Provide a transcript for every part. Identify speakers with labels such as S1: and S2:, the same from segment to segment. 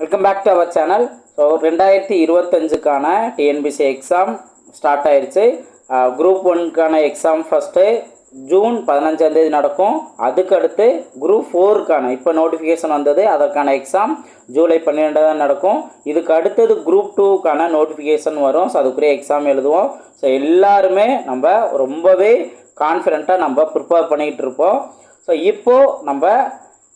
S1: Welcome back to our channel so ரெண்டாயிரத்தி இருபத்தஞ்சுக்கான TNPSC exam start ஆயிடுச்சு குரூப் ஒன்க்கான எக்ஸாம் ஃபஸ்ட்டு ஜூன் பதினஞ்சாந்தேதி நடக்கும். அதுக்கடுத்து குரூப் ஃபோருக்கான இப்போ நோட்டிஃபிகேஷன் வந்தது அதற்கான எக்ஸாம் ஜூலை பன்னிரெண்டாவது நடக்கும். இதுக்கு அடுத்தது குரூப் டூக்கான நோட்டிஃபிகேஷன் வரும். ஸோ அதுக்குரிய எக்ஸாம் எழுதுவோம். ஸோ எல்லாருமே நம்ம ரொம்பவே கான்ஃபிடெண்ட்டாக நம்ம ப்ரிப்பேர் பண்ணிக்கிட்டு இருப்போம். ஸோ இப்போது நம்ம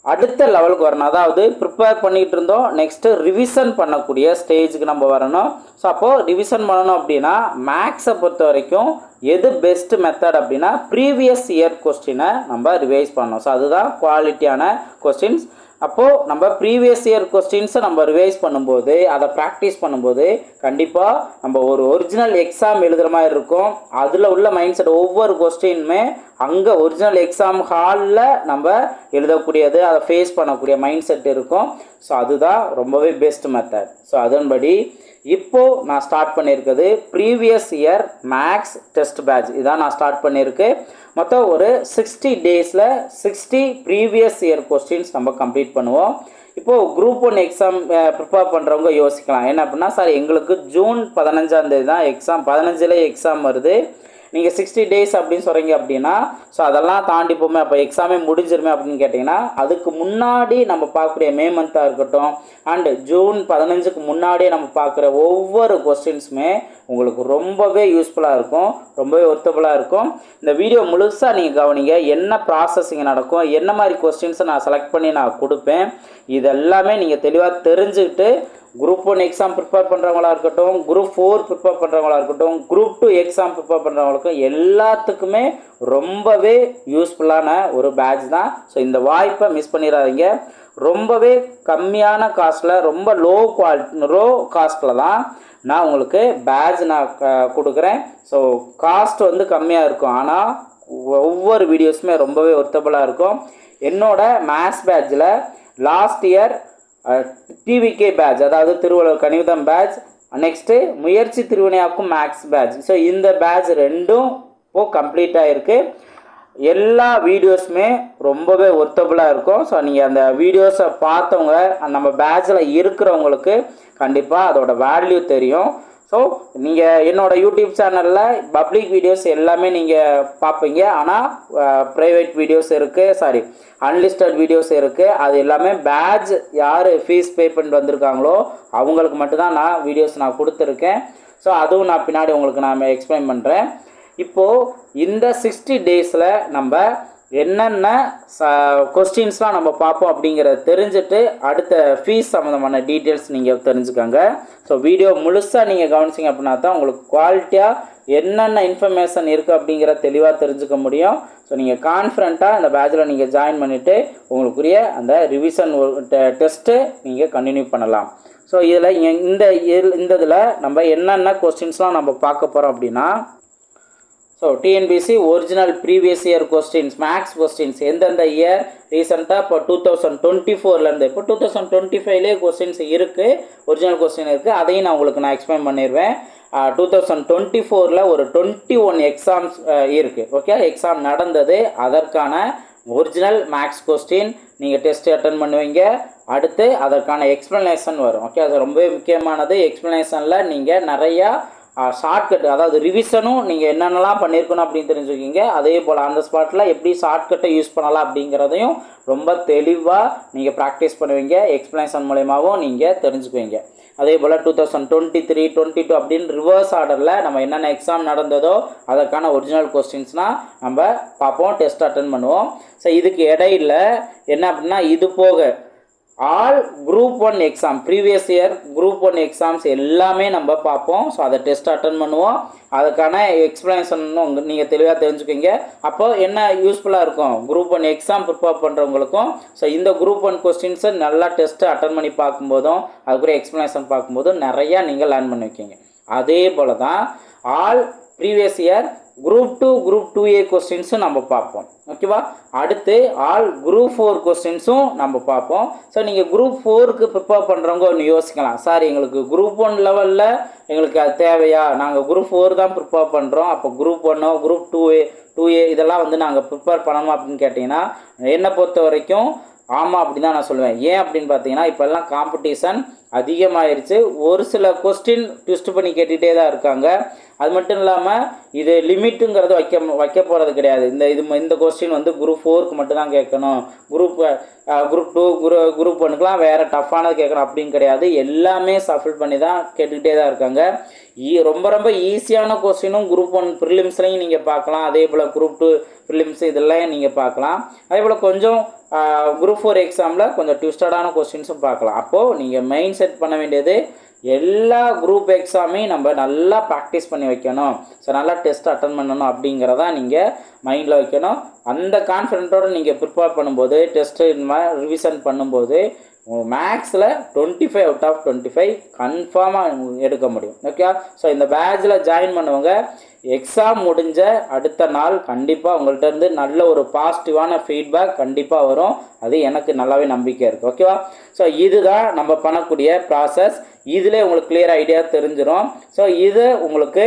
S1: அடுத்த லெவலுக்கு வரணும். அதாவது ப்ரிப்பேர் பண்ணிகிட்டு இருந்தோம். நெக்ஸ்ட்டு ரிவிஷன் பண்ணக்கூடிய ஸ்டேஜுக்கு நம்ம வரணும். ஸோ அப்போது ரிவிஷன் பண்ணணும் அப்படின்னா மேக்ஸை பொறுத்த வரைக்கும் எது பெஸ்ட் மெத்தட் அப்படின்னா ப்ரீவியஸ் இயர் கொஸ்டினை நம்ம ரிவைஸ் பண்ணணும். ஸோ அதுதான் குவாலிட்டியான கொஸ்டின்ஸ் அப்போது நம்ம ப்ரீவியஸ் இயர் கொஸ்டின்ஸை நம்ம ரிவைஸ் பண்ணும்போது அதை ப்ராக்டிஸ் பண்ணும்போது கண்டிப்பாக நம்ம ஒரு ஒரிஜினல் எக்ஸாம் எழுதுகிற மாதிரி இருக்கும். அதில் உள்ள மைண்ட் செட் ஒவ்வொரு கொஸ்டினுமே அங்கே ஒரிஜினல் எக்ஸாம் ஹாலில் நம்ம எழுதக்கூடியது அதை ஃபேஸ் பண்ணக்கூடிய மைண்ட் செட் இருக்கும். ஸோ அதுதான் ரொம்பவே பெஸ்ட் மெத்தட் ஸோ அதன்படி இப்போது நான் ஸ்டார்ட் பண்ணியிருக்குது previous year maths test batch இதான் நான் ஸ்டார்ட் பண்ணியிருக்கு. மொத்தம் ஒரு சிக்ஸ்டி டேஸில் சிக்ஸ்டி ப்ரீவியஸ் இயர் கொஸ்டின்ஸ் நம்ம கம்ப்ளீட் பண்ணுவோம். இப்போது குரூப் ஒன் எக்ஸாம் ப்ரிப்பேர் பண்ணுறவங்க யோசிக்கலாம். என்ன அப்படின்னா சார் எங்களுக்கு ஜூன் பதினஞ்சாந்தேதி தான் எக்ஸாம் பதினஞ்சில் எக்ஸாம் வருது. நீங்கள் சிக்ஸ்டி டேஸ் அப்படின்னு சொல்கிறீங்க அப்படின்னா ஸோ அதெல்லாம் தாண்டி போமே அப்போ எக்ஸாமே முடிஞ்சிருமே அப்படின்னு கேட்டிங்கன்னா அதுக்கு முன்னாடி நம்ம பார்க்கக்கூடிய மே மந்த்தாக இருக்கட்டும் அண்டு ஜூன் பதினஞ்சுக்கு முன்னாடியே நம்ம பார்க்குற ஒவ்வொரு கொஸ்டின்ஸுமே உங்களுக்கு ரொம்பவே யூஸ்ஃபுல்லாக இருக்கும் ரொம்பவே ஒர்த்தபுளாக இருக்கும். இந்த வீடியோ முழுசாக நீங்கள் கவனிங்க என்ன ப்ராசஸிங் நடக்கும் என்ன மாதிரி கொஸ்டின்ஸை நான் செலக்ட் பண்ணி நான் கொடுப்பேன் இதெல்லாமே நீங்கள் தெளிவாக தெரிஞ்சுக்கிட்டு குரூப் ஒன் எக்ஸாம் ப்ரிப்பேர் பண்ணுறவங்களா இருக்கட்டும் குரூப் ஃபோர் ப்ரிப்பேர் பண்ணுறவங்களா இருக்கட்டும் குரூப் டூ எக்ஸாம் ப்ரிப்பேர் பண்ணுறவங்களுக்கும் எல்லாத்துக்குமே ரொம்பவே யூஸ்ஃபுல்லான ஒரு பேட்ச் தான். ஸோ இந்த வாய்ப்பை மிஸ் பண்ணிடாதீங்க. ரொம்பவே கம்மியான காஸ்ட்டில் ரொம்ப லோ குவாலிட்டி லோ காஸ்ட்டில் தான் நான் உங்களுக்கு பேட்ச் நான் கொடுக்குறேன். ஸோ காஸ்ட் வந்து கம்மியாக இருக்கும். ஆனால் ஒவ்வொரு வீடியோஸுமே ரொம்பவே ஒர்த்தபுளாக இருக்கும். என்னோட மேத்ஸ் பேட்சில் லாஸ்ட் இயர் டிவிகே பேட்ச் அதாவது திருவள்ளுவர் கணிதம் பேட்ச் நெக்ஸ்ட்டு முயற்சி திருவினையாக்கும் மேக்ஸ் பேட்ச் ஸோ இந்த பேட்ச் ரெண்டும் இப்போ கம்ப்ளீட்டாக இருக்குது எல்லா வீடியோஸுமே ரொம்பவே ஒர்த்தபுளாக இருக்கும். ஸோ நீங்கள் அந்த வீடியோஸை பார்த்தவங்க நம்ம பேட்சில் இருக்கிறவங்களுக்கு கண்டிப்பாக அதோட வேல்யூ தெரியும். ஸோ நீங்கள் என்னோட யூடியூப் சேனலில் பப்ளிக் வீடியோஸ் எல்லாமே நீங்கள் பார்ப்பீங்க ஆனால் ப்ரைவேட் வீடியோஸ் இருக்குது சாரி அன்லிஸ்டட் வீடியோஸ் இருக்குது அது எல்லாமே பேட்ச் யார் ஃபீஸ் பே பண்ணிட்டு வந்திருக்காங்களோ அவங்களுக்கு மட்டும்தான் நான் வீடியோஸ் நான் கொடுத்துருக்கேன். ஸோ அதுவும் நான் பின்னாடி உங்களுக்கு நான் எக்ஸ்பிளைன் பண்ணுறேன் இப்போது இந்த சிக்ஸ்டி டேஸில் நம்ம என்னென்ன ச கொஸ்டின்ஸ்லாம் நம்ம பார்ப்போம் அப்படிங்கிறத தெரிஞ்சுட்டு அடுத்த ஃபீஸ் சம்மந்தமான டீட்டெயில்ஸ் நீங்கள் தெரிஞ்சுக்கோங்க. ஸோ வீடியோ முழுசாக நீங்கள் கவனிச்சிங்க அப்படின்னா தான் உங்களுக்கு குவாலிட்டியாக என்னென்ன இன்ஃபர்மேஷன் இருக்குது அப்படிங்கிற தெளிவாக தெரிஞ்சுக்க முடியும். ஸோ நீங்கள் கான்ஃபிடண்ட்டாக இந்த பேட்சில் நீங்கள் ஜாயின் பண்ணிவிட்டு உங்களுக்குரிய அந்த ரிவிஷன் டெஸ்ட்டு நீங்கள் கண்டினியூ பண்ணலாம். ஸோ இதில் இந்த இதில் இந்த இதில் நம்ம என்னென்ன கொஸ்டின்ஸ்லாம் நம்ம பார்க்க போகிறோம் அப்படின்னா so TNPSC original previous year questions maths questions எந்தெந்த இயர் ரீசெண்டாக இப்போ டூ தௌசண்ட் டுவெண்ட்டி ஃபோர்லேருந்து இப்போ டூ தௌசண்ட் டுவெண்ட்டி ஃபைவ்லேயே கொஸ்டின்ஸ் இருக்குது ஒரிஜினல் கொஸ்டின் இருக்குது அதையும் நான் உங்களுக்கு நான் எக்ஸ்பிளைன் பண்ணிடுவேன். டூ தௌசண்ட் டுவெண்ட்டி ஃபோரில் ஒரு டுவெண்ட்டி ஒன் எக்ஸாம்ஸ் இருக்குது ஓகே எக்ஸாம் நடந்தது. அதற்கான ஒரிஜினல் மேக்ஸ் கொஸ்டின் நீங்கள் டெஸ்ட் அட்டன் பண்ணுவீங்க. அடுத்து அதற்கான எக்ஸ்ப்ளனேஷன் வரும். ஓகே அது ரொம்பவே முக்கியமானது. எக்ஸ்ப்ளனேஷனில் நீங்கள் நிறையா ஷார்ட்கட் அதாவது ரிவிஷனும் நீங்கள் என்னென்னலாம் பண்ணியிருக்கணும் அப்படின்னு தெரிஞ்சுக்கிங்க. அதே போல் அந்த ஸ்பாட்டில் எப்படி ஷார்ட்கட்டை யூஸ் பண்ணலாம் அப்படிங்கிறதையும் ரொம்ப தெளிவாக நீங்கள் ப்ராக்டிஸ் பண்ணுவீங்க. எக்ஸ்ப்ளனேஷன் மூலயமாவும் நீங்கள் தெரிஞ்சுக்குவீங்க. அதே போல் two thousand twenty three twenty two அப்படின்னு ரிவர்ஸ் ஆர்டரில் நம்ம என்னென்ன எக்ஸாம் நடந்ததோ அதற்கான ஒரிஜினல் கொஸ்டின்ஸ்னால் நம்ம பார்ப்போம் டெஸ்ட் அட்டன் பண்ணுவோம். ஸோ இதுக்கு இடையில் என்ன அப்படின்னா இது போக all group one exam previous year group one exams எல்லாமே நம்ம பார்ப்போம். ஸோ அதை டெஸ்ட் அட்டன் பண்ணுவோம். அதுக்கான எக்ஸ்ப்ளனேஷனும் நீங்கள் தெளிவாக தெரிஞ்சுக்கோங்க அப்போ என்ன யூஸ்ஃபுல்லாக இருக்கும்? குரூப் ஒன் எக்ஸாம் ப்ரிப்பேர் பண்ணுறவங்களுக்கும் ஸோ இந்த குரூப் ஒன் கொஸ்டின்ஸை நல்லா டெஸ்ட்டு அட்டன் பண்ணி பார்க்கும்போதும் அதுக்குரிய எக்ஸ்ப்ளனேஷன் பார்க்கும்போதும் நிறையா நீங்கள் லேர்ன் பண்ணி வைக்கிங்க அதே போல் தான் all previous year group two group two A கொஸ்டின்ஸும் நம்ம பார்ப்போம். ஓகேவா அடுத்து ஆல் குரூப் ஃபோர் கொஸ்டின்ஸும் நம்ம பார்ப்போம். ஸோ நீங்கள் குரூப் ஃபோருக்கு ப்ரிப்பேர் பண்ணுறவங்க ஒன்று யோசிக்கலாம். சார் எங்களுக்கு குரூப் ஒன் லெவலில் எங்களுக்கு அது தேவையா? நாங்கள் குரூப் ஃபோர் தான் ப்ரிப்பேர் பண்ணுறோம் அப்போ குரூப் ஒன்னோ group two A two A இதெல்லாம் வந்து நாங்கள் ப்ரிப்பேர் பண்ணணும் அப்படின்னு கேட்டிங்கன்னா என்னை பொறுத்த வரைக்கும் ஆமாம் அப்படி தான் நான் சொல்லுவேன். ஏன் அப்படின்னு பார்த்தீங்கன்னா இப்போல்லாம் காம்படிஷன் அதிகமாயிருச்சு. ஒரு சில கொஸ்டின் ட்விஸ்ட் பண்ணி கேட்டுகிட்டே தான் இருக்காங்க. அது மட்டும் இல்லாமல் இது லிமிட்டுங்கிறது வைக்க வைக்க போகிறது கிடையாது. இந்த இது இந்த கொஸ்டின் வந்து குரூப் ஃபோருக்கு மட்டும்தான் கேட்கணும். குரூப் குரூப் டூ குரு குரூப் ஒன்றுக்கெலாம் வேறு டஃப்பானது கேட்கணும். அப்படின்னு கிடையாது. எல்லாமே சஃபில் பண்ணி தான் கேட்டுக்கிட்டே தான் இருக்காங்க. ஈ ரொம்ப ரொம்ப ஈஸியான கொஸ்டினும் குரூப் ஒன் ப்ரிலிம்ஸ்லையும் நீங்கள் பார்க்கலாம். அதே போல் குரூப் டூ ப்ரிலிம்ஸ் இதெல்லாம் நீங்கள் பார்க்கலாம். அதே போல் கொஞ்சம் குரூப் ஃபோர் எக்ஸாமில் கொஞ்சம் ட்விஸ்டடான கொஸ்டின்ஸும் பார்க்கலாம். அப்போது நீங்கள் மெயின்ஸ் செட் பண்ண வேண்டியது. எல்லா குரூப் எக்ஸாமையும் நம்ம நல்லா ப்ராக்டிஸ் பண்ணி வைக்கணும். ஸோ நல்லா டெஸ்ட் அட்டன் பண்ணணும் அப்படிங்கிறதா நீங்கள் மைண்டில் வைக்கணும். அந்த கான்ஃபிடென்ட்டோடு நீங்கள் ப்ரிப்பேர் பண்ணும்போது டெஸ்ட்டு இந்த மாதிரி ரிவிஷன் பண்ணும்போது மேக்ஸில் twenty five out of twenty five கன்ஃபார்மாக எடுக்க முடியும். ஓகே ஸோ இந்த பேட்சில் ஜாயின் பண்ணவங்க எக்ஸாம் முடிஞ்ச அடுத்த நாள் கண்டிப்பாக உங்கள்கிட்ட இருந்து நல்ல ஒரு பாசிட்டிவான ஃபீட்பேக் கண்டிப்பாக வரும். அது எனக்கு நல்லாவே நம்பிக்கை இருக்குது ஓகேவா ஸோ இதுதான் நம்ம பண்ணக்கூடிய ப்ராசஸ் இதில் உங்களுக்கு கிளியர் ஐடியா தெரிஞ்சிடும் ஸோ இது உங்களுக்கு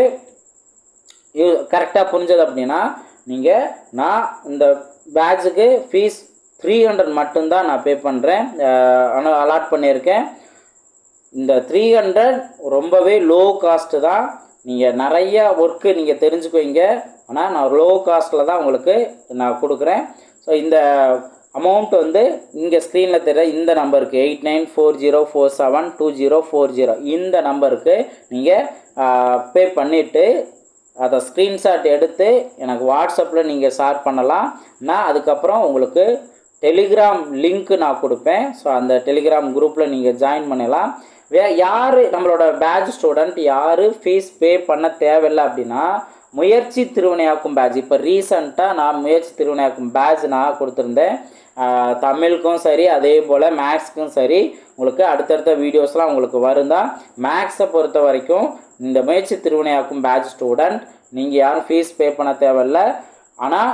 S1: கரெக்டாக புரிஞ்சது அப்படின்னா நீங்கள் நான் இந்த பேட்சுக்கு ஃபீஸ் த்ரீ ஹண்ட்ரட் மட்டும்தான் நான் பே பண்ணுறேன் ஆனால் அலாட் பண்ணியிருக்கேன். இந்த த்ரீ ஹண்ட்ரட் ரொம்பவே லோ காஸ்ட்டு தான். நீங்கள் நிறையா ஒர்க்கு நீங்கள் தெரிஞ்சுக்குவீங்க. ஆனால் நான் லோ காஸ்ட்டில் தான் உங்களுக்கு நான் கொடுக்குறேன். ஸோ இந்த அமௌண்ட் வந்து இங்கே ஸ்க்ரீனில் தெரிய இந்த நம்பருக்கு eight nine four zero four seven two zero four zero இந்த நம்பருக்கு நீங்கள் பே பண்ணிவிட்டு அதை ஸ்க்ரீன்ஷாட் எடுத்து எனக்கு வாட்ஸ்அப்பில் நீங்கள் ஷேர் பண்ணலாம். நான் அதுக்கப்புறம் உங்களுக்கு டெலிகிராம் லிங்க்கு நான் கொடுப்பேன். ஸோ அந்த டெலிகிராம் குரூப்பில் நீங்கள் ஜாயின் பண்ணலாம். வே யார் நம்மளோட பேட்ச் ஸ்டூடெண்ட் யார் ஃபீஸ் பே பண்ண தேவையில்லை அப்படின்னா முயற்சி திருவினையாக்கும் பேட்ச் இப்போ ரீசண்டாக நான் முயற்சி திருவினையாக்கும் பேட்ச் நான் கொடுத்துருந்தேன். தமிழுக்கும் சரி அதே போல் மேக்ஸ்க்கும் சரி உங்களுக்கு அடுத்தடுத்த வீடியோஸ்லாம் உங்களுக்கு வரும் தான். மேக்ஸை பொறுத்த வரைக்கும் இந்த முயற்சி திருவினையாக்கும் பேட்ச் ஸ்டூடெண்ட் நீங்கள் யாரும் ஃபீஸ் பே பண்ண தேவையில்ல. ஆனால்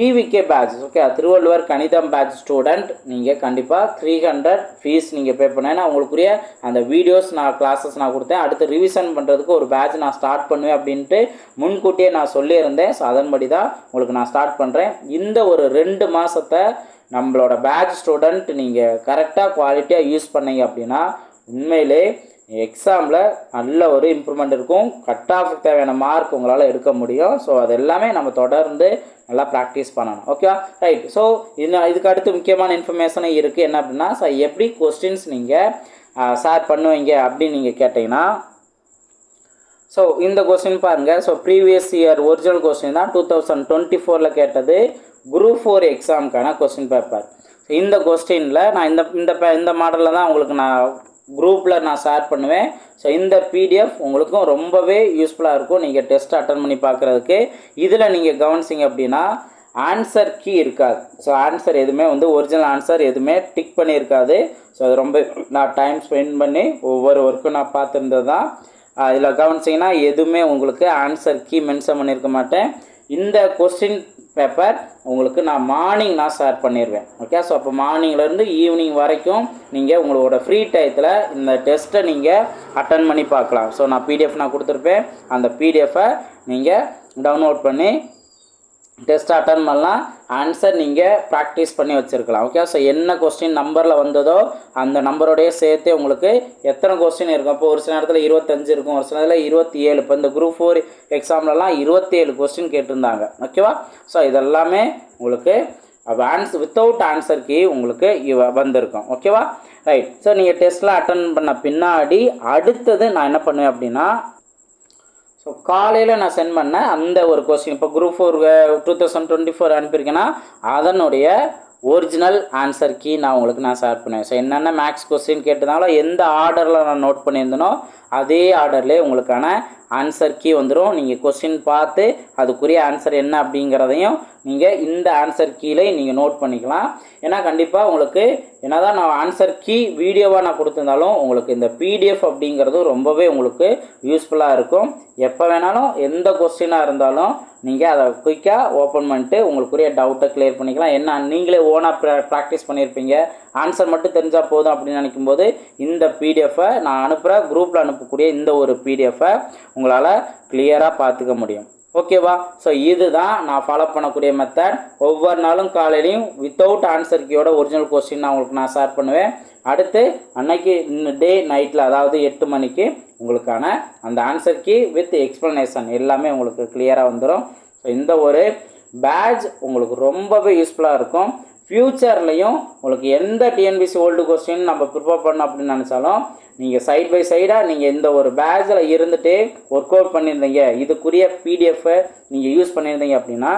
S1: பிவிகே பேட்ச் ஓகே திருவள்ளுவர் கணிதம் பேட்ச் ஸ்டூடெண்ட் நீங்கள் கண்டிப்பாக த்ரீ ஹண்ட்ரட் ஃபீஸ் நீங்கள் பே பண்ணேன்னா உங்களுக்குரிய அந்த வீடியோஸ் நான் கிளாஸஸ் நான் கொடுத்தேன். அடுத்து ரிவிஷன் பண்ணுறதுக்கு ஒரு பேட்ச் நான் ஸ்டார்ட் பண்ணுவேன் அப்படின்ட்டு முன்கூட்டியே நான் சொல்லியிருந்தேன். ஸோ அதன்படி தான் உங்களுக்கு நான் ஸ்டார்ட் பண்ணுறேன் இந்த ஒரு ரெண்டு மாதத்தை நம்மளோட பேட்ச் ஸ்டூடெண்ட் நீங்கள் கரெக்டாக குவாலிட்டியாக யூஸ் பண்ணீங்க அப்படின்னா உண்மையிலே எக்ஸாமில் நல்ல ஒரு இம்ப்ரூவ்மெண்ட் இருக்கும். கட் ஆஃப் தேவையான மார்க் உங்களால் எடுக்க முடியும். ஸோ அது எல்லாமே நம்ம தொடர்ந்து நல்லா ப்ராக்டிஸ் பண்ணணும். ஓகே ரைட் ஸோ இன்னும் இதுக்கு அடுத்து முக்கியமான இன்ஃபர்மேஷனும் இருக்குது என்ன அப்படின்னா ஸோ எப்படி கொஸ்டின்ஸ் நீங்கள் ஷேர் பண்ணுவீங்க அப்படின்னு நீங்கள் கேட்டிங்கன்னா ஸோ இந்த கொஸ்டின் பாருங்கள் so previous year original question தான் டூ தௌசண்ட் டுவெண்ட்டி ஃபோரில் கேட்டது. குரூப் ஃபோர் எக்ஸாமுக்கான கொஸ்டின் பேப்பர் இந்த கொஸ்டினில் நான் இந்த இந்த பே- இந்த மாடலில் தான் உங்களுக்கு நான் குரூப்பில் நான் ஷேர் பண்ணுவேன். ஸோ இந்த பிடிஎஃப் உங்களுக்கும் ரொம்பவே யூஸ்ஃபுல்லாக இருக்கும். நீங்கள் டெஸ்ட் அட்டன் பண்ணி பார்க்குறதுக்கு இதில் நீங்கள் கவனிச்சிங்க அப்படின்னா ஆன்சர் கீ இருக்காது. ஸோ ஆன்சர் எதுவுமே வந்து ஒரிஜினல் ஆன்சர் எதுவுமே டிக் பண்ணியிருக்காது. ஸோ அது ரொம்ப நான் டைம் ஸ்பெண்ட் பண்ணி ஒவ்வொரு ஒர்க்கும் நான் பார்த்துருந்தது தான் இதில் கவனிச்சிங்கன்னா எதுவுமே உங்களுக்கு ஆன்சர் கீ மென்ஷன் பண்ணியிருக்க மாட்டேன். இந்த கொஸ்டின் பேப்பர் உங்களுக்கு நான் மார்னிங் நான் ஷேர் பண்ணிடுவேன் ஓகே ஸோ அப்போ மார்னிங்லேருந்து ஈவினிங் வரைக்கும் நீங்கள் உங்களோட ஃப்ரீ டயத்தில் இந்த டெஸ்ட்டை நீங்கள் அட்டன் பண்ணி பார்க்கலாம். ஸோ நான் பிடிஎஃப் நான் கொடுத்துருப்பேன். அந்த பிடிஎஃப்பை நீங்கள் டவுன்லோட் பண்ணி டெஸ்ட் அட்டன் பண்ணலாம். ஆன்சர் நீங்கள் ப்ராக்டிஸ் பண்ணி வச்சுருக்கலாம். ஓகே ஸோ என்ன கொஸ்டின் நம்பரில் வந்ததோ அந்த நம்பரோடைய சேர்த்து உங்களுக்கு எத்தனை கொஸ்டின் இருக்கும்? இப்போ ஒரு சில நேரத்தில் இருபத்தஞ்சு இருக்கும் ஒரு சில நேரத்தில் இருபத்தி ஏழு இப்போ இந்த குரூப் ஃபோர் எக்ஸாம்லலாம் இருபத்தேழு கொஸ்டின் கேட்டிருந்தாங்க. ஓகேவா ஸோ இதெல்லாமே உங்களுக்கு ஆன்சர் வித்தவுட் ஆன்சர் கீ உங்களுக்கு இவ வந்திருக்கும். ஓகேவா ரைட் ஸோ நீங்கள் டெஸ்ட்லாம் அட்டன் பண்ண பின்னாடி அடுத்தது நான் என்ன பண்ணுவேன் அப்படின்னா ஸோ காலையில் நான் சென்ட் பண்ணேன் அந்த ஒரு கொஸ்டின் இப்போ group four two thousand twenty four அனுப்பியிருக்கேன்னா அதனுடைய ஒரிஜினல் ஆன்சர் கீ நான் உங்களுக்கு நான் ஷேர் பண்ணுவேன். ஸோ என்னென்ன மேக்ஸ் கொஸ்டின் கேட்டதாலும் எந்த ஆர்டரில் நான் நோட் பண்ணியிருந்தனோ அதே ஆர்டர்லேயே உங்களுக்கான ஆன்சர் கீ வந்துடும் நீங்கள் கொஸ்டின் பார்த்து அதுக்குரிய ஆன்சர் என்ன அப்படிங்கிறதையும் நீங்கள் இந்த ஆன்சர் கீழே நீங்கள் நோட் பண்ணிக்கலாம். ஏன்னா கண்டிப்பாக உங்களுக்கு என்ன தான் நான் ஆன்சர் கீ வீடியோவாக நான் கொடுத்துருந்தாலும் உங்களுக்கு இந்த பிடிஎஃப் அப்படிங்கிறது ரொம்பவே உங்களுக்கு யூஸ்ஃபுல்லாக இருக்கும். எப்போ வேணாலும் எந்த கொஸ்டினாக இருந்தாலும் நீங்கள் அதை குயிக்காக ஓப்பன் பண்ணிட்டு உங்களுக்குரிய டவுட்டை கிளியர் பண்ணிக்கலாம். என்ன நீங்களே ஓனாக ப்ரா ப்ராக்டிஸ் பண்ணியிருப்பீங்க. ஆன்சர் மட்டும் தெரிஞ்சால் போதும் அப்படின்னு நினைக்கும்போது இந்த பிடிஎஃப்பை நான் அனுப்புகிற குரூப்பில் அனுப்பக்கூடிய இந்த ஒரு பிடிஎஃப்பை உங்களால் கிளியராக பார்த்துக்க முடியும். ஓகேவா ஸோ இதுதான் நான் ஃபாலோ பண்ணக்கூடிய மெத்தட் ஒவ்வொரு நாளும் காலையிலையும் வித்தவுட் ஆன்சர் கீயோட ஒரிஜினல் கொஸ்டின் நான் உங்களுக்கு நான் ஷேர் பண்ணுவேன். அடுத்து அன்னைக்கு டே நைட்டில் அதாவது எட்டு மணிக்கு உங்களுக்கான அந்த ஆன்சர் கீ வித் எக்ஸ்ப்ளனேஷன் எல்லாமே உங்களுக்கு கிளியராக வந்துடும் ஸோ இந்த ஒரு பேட்ச் உங்களுக்கு ரொம்பவே யூஸ்ஃபுல்லாக இருக்கும். ஃப்யூச்சர்லேயும் உங்களுக்கு எந்த டிஎன்பிசி ஓல்டு கொஸ்டின் நம்ம ப்ரிப்பேர் பண்ணோம் அப்படின்னு நினச்சாலும் நீங்கள் சைட் பை சைடாக நீங்கள் இந்த ஒரு பேட்சில் இருந்துகிட்டே ஒர்க் அவுட் பண்ணியிருந்தீங்க இதுக்குரிய பிடிஎஃப்பை நீங்கள் யூஸ் பண்ணியிருந்தீங்க அப்படின்னா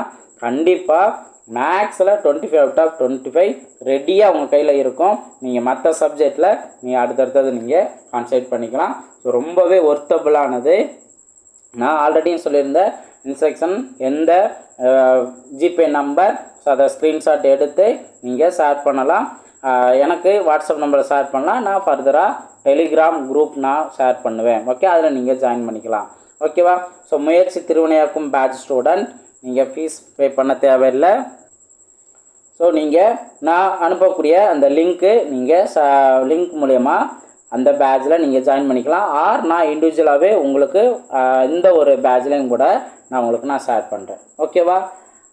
S1: கண்டிப்பாக மேக்ஸில் twenty five out of twenty five ரெடியாக உங்கள் கையில் இருக்கும். நீங்கள் மற்ற சப்ஜெக்டில் நீங்கள் அடுத்தடுத்தது நீங்கள் கான்சன்ட்ரேட் பண்ணிக்கலாம். ஸோ ரொம்பவே ஒர்த்தபுளானது நான் ஆல்ரெடியும் சொல்லியிருந்தேன் இன்ஸ்ட்ரக்ஷன் எந்த ஜிபே நம்பர் ஸோ அதை ஸ்க்ரீன்ஷாட் எடுத்து நீங்கள் ஷேர் பண்ணலாம். எனக்கு வாட்ஸ்அப் நம்பரை ஷேர் பண்ணலாம். நான் ஃபர்தராக டெலிகிராம் குரூப் நான் ஷேர் பண்ணுவேன். ஓகே அதில் நீங்கள் ஜாயின் பண்ணிக்கலாம். ஓகேவா ஸோ முயற்சி திருவினையாக்கும் பேட்ச் ஸ்டூடெண்ட் நீங்கள் ஃபீஸ் பே பண்ண தேவையில்லை. ஸோ நீங்கள் நான் அனுப்பக்கூடிய அந்த லிங்க்கு நீங்கள் ச லிங்க் மூலயமா அந்த பேட்சில் நீங்கள் ஜாயின் பண்ணிக்கலாம். ஆர் நான் இண்டிவிஜுவலாகவே உங்களுக்கு இந்த ஒரு பேட்ச்லையும் கூட நான் உங்களுக்கு நான் ஷேர் பண்ணுறேன் ஓகேவா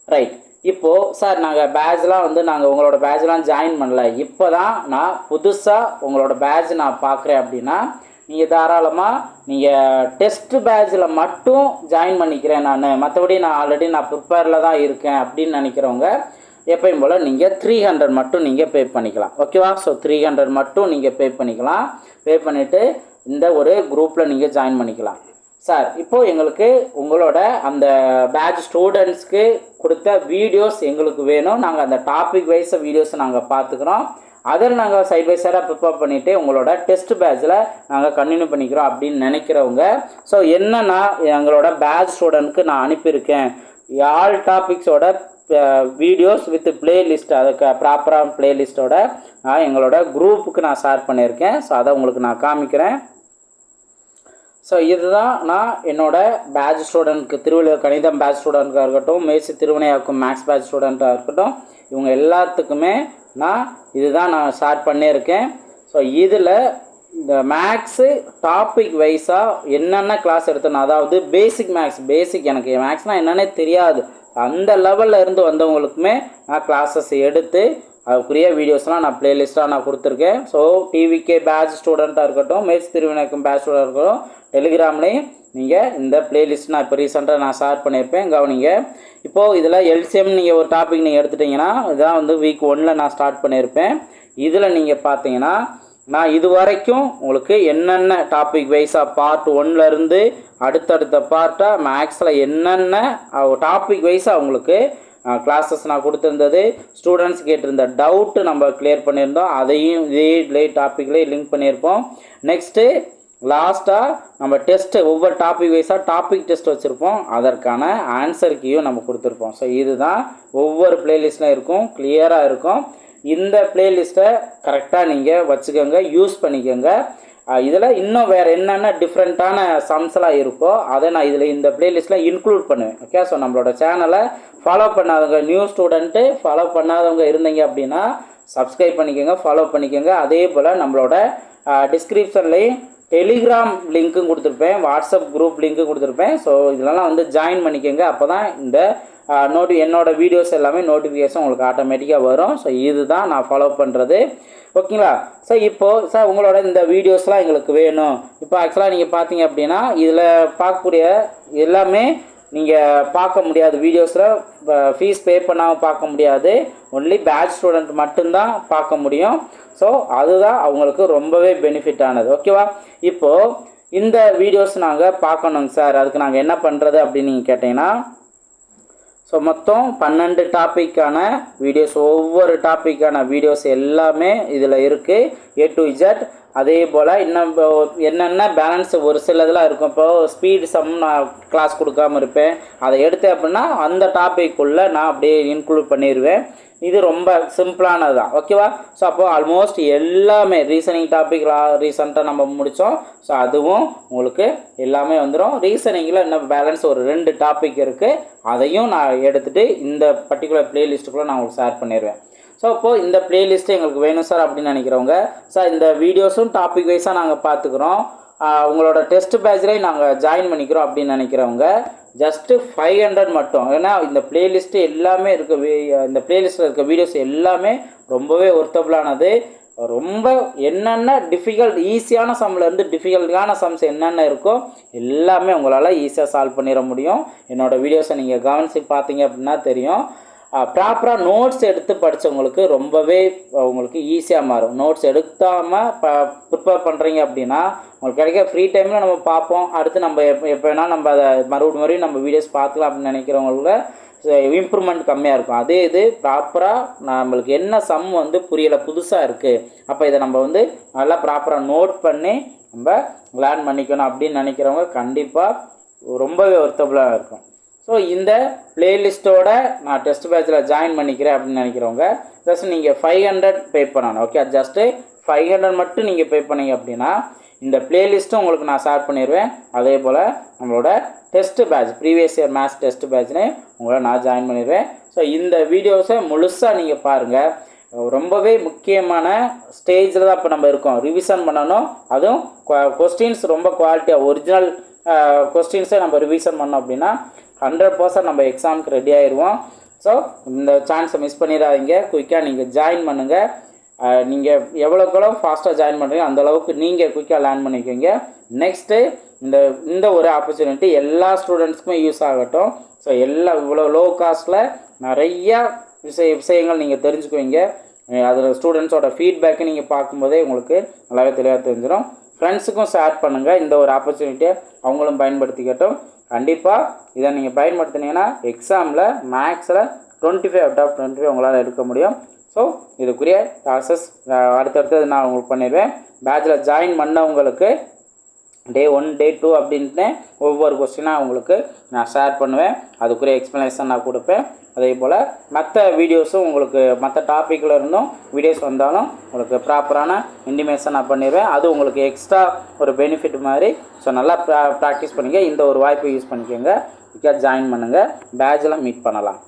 S1: ரைட் இப்போது சார் நாங்கள் பேட்ச்லாம் வந்து நாங்கள் உங்களோட பேட்ச்லாம் ஜாயின் பண்ணல. இப்போ தான் நான் புதுசாக உங்களோட பேட்ச் நான் பார்க்குறேன் அப்படின்னா நீங்கள் தாராளமாக நீங்கள் டெஸ்ட் பேட்சில் மட்டும் ஜாயின் பண்ணிக்கிறேன் நான். மற்றபடி நான் ஆல்ரெடி நான் ப்ரிப்பேரில் தான் இருக்கேன் அப்படின்னு நினைக்கிறவங்க எப்பயும் போல் நீங்கள் த்ரீ ஹண்ட்ரட் மட்டும் நீங்கள் பே பண்ணிக்கலாம். ஓகேவா ஸோ த்ரீ ஹண்ட்ரட் மட்டும் நீங்கள் பே பண்ணிக்கலாம். பே பண்ணிவிட்டு இந்த ஒரு குரூப்பில் நீங்கள் ஜாயின் பண்ணிக்கலாம். சார் இப்போது எங்களுக்கு உங்களோட அந்த பேட்ச் ஸ்டூடெண்ட்ஸ்க்கு கொடுத்த வீடியோஸ் எங்களுக்கு வேணும். நாங்கள் அந்த டாபிக் வைஸ் வீடியோஸை நாங்கள் பார்த்துக்குறோம் அதில் நாங்கள் சைட் பை சைடாக ப்ரிப்பேர் பண்ணிவிட்டு உங்களோட டெஸ்ட் பேட்சில் நாங்கள் கண்டினியூ பண்ணிக்கிறோம் அப்படின்னு நினைக்கிறவங்க. ஸோ என்னென்னா எங்களோட பேட்ச் ஸ்டூடெண்ட்க்கு நான் அனுப்பியிருக்கேன். ஆல் டாபிக்ஸோட வீடியோஸ் வித் பிளேலிஸ்ட் அதுக்கு ப்ராப்பரான பிளேலிஸ்ட்டோட நான் எங்களோட குரூப்புக்கு நான் ஷேர் பண்ணியிருக்கேன். ஸோ அதை உங்களுக்கு நான் காமிக்கிறேன். ஸோ இதுதான் நான் என்னோட பேட்ச் ஸ்டூடெண்ட்க்கு திருவள்ளுவர் கணிதம் பேட்ச் ஸ்டூடெண்ட்டாக இருக்கட்டும் மேசி திருவினையாக்கும் மேக்ஸ் பேட்ச் ஸ்டூடெண்ட்டாக இருக்கட்டும் இவங்க எல்லாத்துக்குமே நான் இதுதான் நான் ஷேர் பண்ணியிருக்கேன் ஸோ இதில் இந்த மேக்ஸு டாபிக் வைஸாக என்னென்ன கிளாஸ் எடுத்தணும் அதாவது பேசிக் மேக்ஸ் பேசிக் எனக்கு மேக்ஸ்னால் என்னன்னே தெரியாது. அந்த லெவலில் இருந்து வந்தவங்களுக்குமே நான் கிளாஸஸ் எடுத்து அதுக்குரிய வீடியோஸ்லாம் நான் பிளேலிஸ்ட்டாக நான் கொடுத்துருக்கேன். ஸோ டிவிகே பேட்ச் ஸ்டூடெண்ட்டாக இருக்கட்டும் மேட்ச் திருவினைக்கும் பேட்ச் ஸ்டூடெண்ட் இருக்கட்டும் டெலிகிராம்லேயும் நீங்கள் இந்த பிளேலிஸ்ட் நான் இப்போ ரீசெண்டாக நான் ஷேர் பண்ணியிருப்பேன். கவனிங்க. இப்போது இதில் எல்சிஎம் நீங்கள் ஒரு டாபிக் நீங்கள் எடுத்துட்டிங்கன்னா இதான் வந்து வீக் ஒன்னில் நான் ஸ்டார்ட் பண்ணியிருப்பேன். இதில் நீங்கள் பார்த்தீங்கன்னா நான் இது வரைக்கும் உங்களுக்கு என்னென்ன டாபிக் வைஸாக பார்ட் ஒன்லேருந்து அடுத்தடுத்த பார்ட்டாக மேக்ஸில் என்னென்ன டாபிக் வைஸாக உங்களுக்கு கிளாஸஸ் நான் கொடுத்துருந்தது. ஸ்டூடெண்ட்ஸ் கேட்டிருந்த டவுட்டு நம்ம கிளியர் பண்ணியிருந்தோம். அதையும் இதே டாப்பிக்லேயே லிங்க் பண்ணியிருப்போம். நெக்ஸ்ட்டு லாஸ்ட்டாக நம்ம டெஸ்ட்டு ஒவ்வொரு டாபிக் வைஸாக டாபிக் டெஸ்ட் வச்சுருப்போம். அதற்கான ஆன்சர் கீயும் நம்ம கொடுத்துருப்போம். ஸோ இதுதான் ஒவ்வொரு பிளேலிஸ்ட்லாம் இருக்கும். கிளியராக இருக்கும். இந்த பிளேலிஸ்ட்டை கரெக்டாக நீங்கள் வச்சுக்கோங்க. யூஸ் பண்ணிக்கோங்க. இதில் இன்னும் வேறு என்னென்ன டிஃப்ரெண்ட்டான சம்ஸ்லாம் இருக்கோ அதை நான் இதில் இந்த பிளேலிஸ்ட்டில் இன்க்ளூட் பண்ணுவேன். ஓகே ஸோ நம்மளோட சேனலை ஃபாலோ பண்ணாதவங்க நியூ ஸ்டூடெண்ட்டு ஃபாலோ பண்ணாதவங்க இருந்தீங்க அப்படின்னா சப்ஸ்கிரைப் பண்ணிக்கோங்க ஃபாலோ பண்ணிக்கோங்க. அதே போல் நம்மளோட டிஸ்கிரிப்ஷன்லேயும் டெலிகிராம் லிங்க்கும் கொடுத்துருப்பேன் வாட்ஸ்அப் குரூப் லிங்க்கும் கொடுத்துருப்பேன். ஸோ இதெல்லாம் வந்து ஜாயின் பண்ணிக்கோங்க. அப்போ தான் இந்த நோட்டி என்னோடய வீடியோஸ் எல்லாமே நோட்டிஃபிகேஷன் உங்களுக்கு ஆட்டோமேட்டிக்காக வரும். ஸோ இதுதான் நான் ஃபாலோ பண்ணுறது ஓகேங்களா? சார் இப்போது சார் உங்களோட இந்த வீடியோஸ்லாம் எங்களுக்கு வேணும். இப்போ ஆக்சுவலாக நீங்கள் பார்த்தீங்க அப்படின்னா இதில் பார்க்கக்கூடிய எல்லாமே நீங்கள் பார்க்க முடியாது. வீடியோஸில் ஃபீஸ் பே பண்ணாமல் பார்க்க முடியாது. ஒன்லி பேட்ச் ஸ்டூடெண்ட் மட்டும்தான் பார்க்க முடியும். ஸோ அதுதான் அவங்களுக்கு ரொம்பவே பெனிஃபிட் ஆனது. ஓகேவா இப்போது இந்த வீடியோஸ் நாங்கள் பார்க்கணுங்க சார். அதுக்கு நாங்கள் என்ன பண்ணுறது அப்படின்னு நீங்கள் கேட்டிங்கன்னா ஸோ மொத்தம் பன்னெண்டு டாப்பிக்கான வீடியோஸ் ஒவ்வொரு டாப்பிக்கான வீடியோஸ் எல்லாமே இதில் இருக்குது ஏ டு இஜட் அதே போல் இன்னும் இப்போ என்னென்ன பேலன்ஸ் ஒரு சிலதெல்லாம் இருக்கும். இப்போ ஸ்பீட் சம் நான் கிளாஸ் கொடுக்காம இருப்பேன். அதை எடுத்தேன் அப்படின்னா அந்த டாபிக்குள்ளே நான் அப்படியே இன்க்ளூட் பண்ணிடுவேன் இது ரொம்ப சிம்பிளானது தான் ஓகேவா ஸோ அப்போ ஆல்மோஸ்ட் எல்லாமே ரீசனிங் டாபிக் ரீசெண்டாக நம்ம முடித்தோம் ஸோ அதுவும் உங்களுக்கு எல்லாமே வந்துடும் ரீசனிங்கில் இன்னும் பேலன்ஸ் ஒரு ரெண்டு டாபிக் இருக்குது அதையும் நான் எடுத்துகிட்டு இந்த பர்டிகுலர் பிளேலிஸ்ட்டுக்குள்ளே நான் உங்களுக்கு ஷேர் பண்ணிடுவேன் ஸோ இப்போது இந்த பிளேலிஸ்ட்டு எங்களுக்கு வேணும் சார் அப்படின்னு நினைக்கிறவங்க. சார் இந்த வீடியோஸும் டாபிக் வைஸாக நாங்கள் பார்த்துக்குறோம் உங்களோட டெஸ்ட் பேட்ச்லேயும் நாங்கள் ஜாயின் பண்ணிக்கிறோம் அப்படின்னு நினைக்கிறவங்க ஜஸ்ட்டு ஃபைவ் ஹண்ட்ரட் மட்டும். ஏன்னா இந்த பிளேலிஸ்ட்டு எல்லாமே இருக்க இந்த பிளேலிஸ்ட்டில் இருக்க வீடியோஸ் எல்லாமே ரொம்பவே ஒர்த்தபுளானது ரொம்ப என்னென்ன டிஃபிகல்ட் ஈஸியான சம்லேருந்து டிஃபிகல்ட்டான சம்ஸ் என்னென்ன இருக்கோ எல்லாமே உங்களால் ஈஸியாக சால்வ் பண்ணிட முடியும். என்னோடய வீடியோஸை நீங்கள் கவனித்து பார்த்தீங்க அப்படின்னா தெரியும். ப்ராப்பராக நோட்ஸ் எடுத்து படித்தவங்களுக்கு ரொம்பவே உங்களுக்கு ஈஸியாக மாறும். நோட்ஸ் எடுக்காமல் ப ப்ரிப்பேர் பண்ணுறீங்க அப்படின்னா உங்களுக்கு கிடைக்க ஃப்ரீ டைமில் நம்ம பார்ப்போம். அடுத்து நம்ம எப்போ எப்போ வேணால் நம்ம அதை மறுபடியும் மறுபடியும் நம்ம வீடியோஸ் பார்க்கலாம் அப்படின்னு நினைக்கிறவங்களோட இம்ப்ரூவ்மெண்ட் கம்மியாக இருக்கும். அதே இது ப்ராப்பராக நம்மளுக்கு என்ன சம் வந்து புரியலை புதுசாக இருக்குது அப்போ இதை நம்ம வந்து நல்லா ப்ராப்பராக நோட் பண்ணி நம்ம லேர்ன் பண்ணிக்கணும் அப்படின்னு நினைக்கிறவங்க கண்டிப்பாக ரொம்பவே ஒர்த்தபுளாக இருக்கும். ஸோ இந்த பிளேலிஸ்ட்டோட நான் டெஸ்ட் பேட்சில் ஜாயின் பண்ணிக்கிறேன் அப்படின்னு நினைக்கிறவங்க ஜஸ்ட் நீங்கள் ஃபைவ் ஹண்ட்ரட் பே பண்ணணும் ஓகே ஜஸ்ட்டு ஃபைவ் ஹண்ட்ரட் மட்டும் நீங்கள் பே பண்ணீங்க அப்படின்னா இந்த பிளேலிஸ்ட்டும் உங்களுக்கு நான் ஷேர் பண்ணிடுவேன். அதே போல் நம்மளோட test batch previous year maths test பேட்ச்னு உங்களை நான் ஜாயின் பண்ணிடுவேன். ஸோ இந்த வீடியோஸை முழுசாக நீங்கள் பாருங்கள் ரொம்பவே முக்கியமான ஸ்டேஜில் தான் இப்போ நம்ம இருக்கோம். ரிவிஷன் பண்ணணும். அதுவும் கொஸ்டின்ஸ் ரொம்ப குவாலிட்டியாக ஒரிஜினல் கொஸ்டின்ஸை நம்ம ரிவிஷன் பண்ணோம் அப்படின்னா ஹண்ட்ரட் பர்சன்ட் நம்ம எக்ஸாமுக்கு ரெடி ஆயிடுவோம் ஸோ இந்த சான்ஸை மிஸ் பண்ணிடாதீங்க. குயிக்காக நீங்கள் ஜாயின் பண்ணுங்கள் நீங்கள் எவ்வளோக்கெவ்வளோ ஃபாஸ்ட்டாக ஜாயின் பண்ணுறீங்க அந்த அளவுக்கு நீங்கள் குயிக்காக லேர்ன் பண்ணிக்கோங்க. நெக்ஸ்ட்டு இந்த இந்த ஒரு ஆப்பர்ச்சுனிட்டி எல்லா ஸ்டூடெண்ட்ஸ்க்குமே யூஸ் ஆகட்டும். ஸோ எல்லா இவ்வளோ லோ காஸ்ட்டில் நிறையா விஷய விஷயங்கள் நீங்கள் தெரிஞ்சுக்குவீங்க. அதில் ஸ்டூடெண்ட்ஸோட ஃபீட்பேக்கை நீங்கள் பார்க்கும்போதே உங்களுக்கு நல்லாவே தெளிவாக தெரிஞ்சிடும் ஃப்ரெண்ட்ஸுக்கும் ஷேர் பண்ணுங்கள் இந்த ஒரு ஆப்பர்ச்சுனிட்டியை அவங்களும் பயன்படுத்திக்கட்டும். கண்டிப்பாக இதை நீங்கள் பயன்படுத்தினீங்கன்னா எக்ஸாமில் மேக்ஸில் twenty five out of twenty five உங்களால் எடுக்க முடியும். ஸோ இதுக்குரிய ப்ராசஸ் அடுத்தடுத்தது நான் உங்களுக்கு பண்ணிடுவேன். பேட்சில் ஜாயின் பண்ணவங்களுக்கு டே ஒன் டே டூ அப்படின்ட்டு ஒவ்வொரு கொஸ்டினாக உங்களுக்கு நான் ஷேர் பண்ணுவேன். அதுக்குரிய எக்ஸ்ப்ளனேஷன் நான் கொடுப்பேன். அதே போல் மற்ற வீடியோஸும் உங்களுக்கு மற்ற டாப்பிக்கில் இருந்தும் வீடியோஸ் வந்தாலும் உங்களுக்கு ப்ராப்பரான இன்டிமேஷன் நான் பண்ணிடுவேன். அது உங்களுக்கு எக்ஸ்ட்ரா ஒரு பெனிஃபிட் மாதிரி. ஸோ நல்லா ப்ரா ப்ராக்டிஸ் பண்ணிக்க. இந்த ஒரு வாய்ப்பை யூஸ் பண்ணிக்கோங்க. ஜாயின் பண்ணுங்கள் பேட்சில் மீட் பண்ணலாம்.